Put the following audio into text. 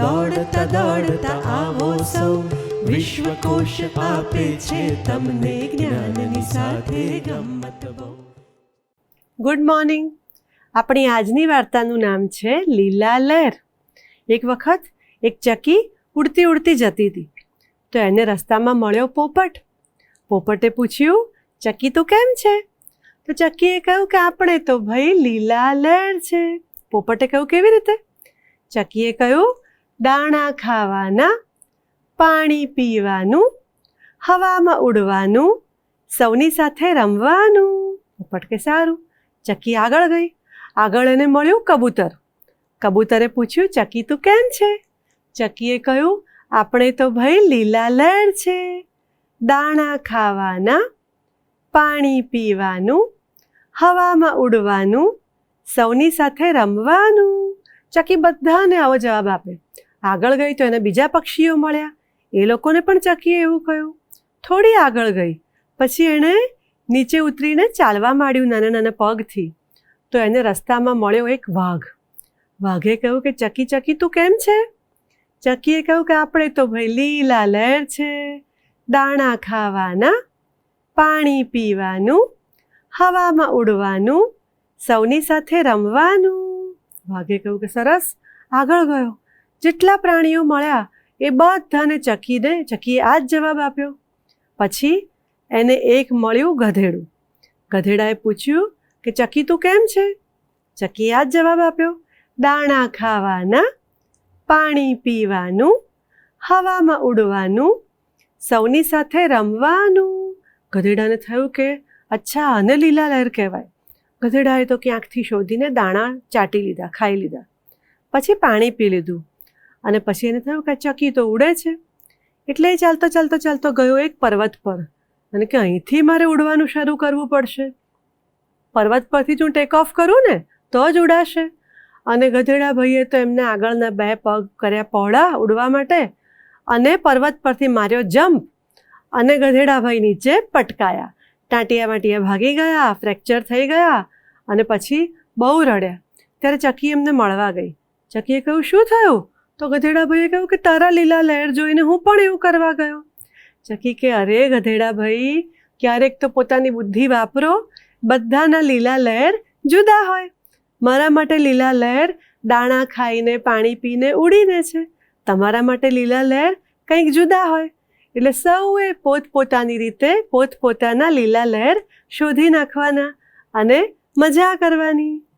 દોડતા દોડતા આવો સૌ વિશ્વકોશ આપે છે. તમને જ્ઞાનની સાથે ગમત ગુડ મોર્નિંગ આપણી આજની વાર્તાનું નામ છે લીલા લહેર. એક વખત એક ચકી ઉડતી ઉડતી જતી હતી. તો એને રસ્તામાં મળ્યો પોપટ. પોપટે પૂછ્યું, ચકી તું કેમ છે? તો ચકીએ કહ્યું કે, આપણે તો ભાઈ લીલા લહેર છે. પોપટે કહ્યું, કેવી રીતે? ચકીએ કહ્યું દાણા ખાવાના, પાણી પીવાનું, હવામાં ઉડવાનું, સૌની સાથે રમવાનું. પોપટ કે સારું. ચકી આગળ ગઈ. આગળ એને મળ્યું કબૂતર. કબૂતરે પૂછ્યું, ચકી તું કેમ છે? ચકીએ કહ્યું, આપણે તો ભાઈ લીલા લહેર છે. દાણા ખાવાના, પાણી પીવાનું, હવામાં ઉડવાનું, સૌની સાથે રમવાનું. ચકી બધાને આવો જવાબ આપે. આગળ ગઈ તો એને બીજા પક્ષીઓ મળ્યા. એ લોકોને પણ ચકીએ એવું કહ્યું. થોડી આગળ ગઈ. પછી એણે નીચે ઉતરીને ચાલવા માંડ્યું નાના નાના પગથી. તો એને રસ્તામાં મળ્યો એક વાઘ. વાઘે કહ્યું કે, ચકી ચકી, તું કેમ છે? ચકીએ કહ્યું કે, આપણે તો ભાઈ લીલા લહેર છે. દાણા ખાવાના, પાણી પીવાનું, હવામાં ઉડવાનું, સૌની સાથે રમવાનું. વાઘે કહ્યું કે, સરસ. આગળ ગયો. જેટલા પ્રાણીઓ મળ્યા એ બધાને ચકીને ચકીએ આ જ જવાબ આપ્યો. પછી એને એક મળ્યું ગધેડું. ગધેડાએ પૂછ્યું કે ચકી તું કેમ છે? ચકીએ આ જ જવાબ આપ્યો, દાણા ખાવાના, પાણી પીવાનું, હવામાં ઉડવાનું, સૌની સાથે રમવાનું. ગધેડાને થયું કે અચ્છા, આને લીલા લહેર કહેવાય. ગધેડાએ તો ક્યાંકથી શોધીને દાણા ચાટી લીધા, ખાઈ લીધા. પછી પાણી પી લીધું. અને પછી એને થયું કે ચકી તો ઉડે છે. એટલે એ ચાલતો ચાલતો ચાલતો ગયો એક પર્વત પર. અને કે અહીંથી મારે ઉડવાનું શરૂ કરવું પડશે. પર્વત પરથી જ હું ટેક ઓફ કરું ને, તો જ ઉડાશે. અને ગધેડા ભાઈએ તો એમને આગળના બે પગ કર્યા પહોળા ઉડવા માટે અને પર્વત પરથી માર્યો જમ્પ અને ગધેડાભાઈ નીચે પટકાયા. ટાંટિયા વાંટિયા ભાગી ગયા, ફ્રેક્ચર થઈ ગયા અને પછી બહુ રડ્યા. ત્યારે ચકી એમને મળવા ગઈ. ચકીએ કહ્યું, શું થયું? તો ગધેડાભાઈએ કહ્યું કે તારા લીલા લહેર જોઈને હું પણ એવું કરવા ગયો. ચકી કે અરે ગધેડાભાઈ, ક્યારેક તો પોતાની બુદ્ધિ વાપરો, બધાના લીલા લહેર જુદા હોય. મારા માટે લીલા લહેર દાણા ખાઈને, પાણી પીને ઉડીને છે. તમારા માટે લીલા લહેર કંઈક જુદા હોય. એટલે સૌએ પોતપોતાની રીતે પોતપોતાના લીલા લહેર શોધી નાખવાના અને મજા કરવાની.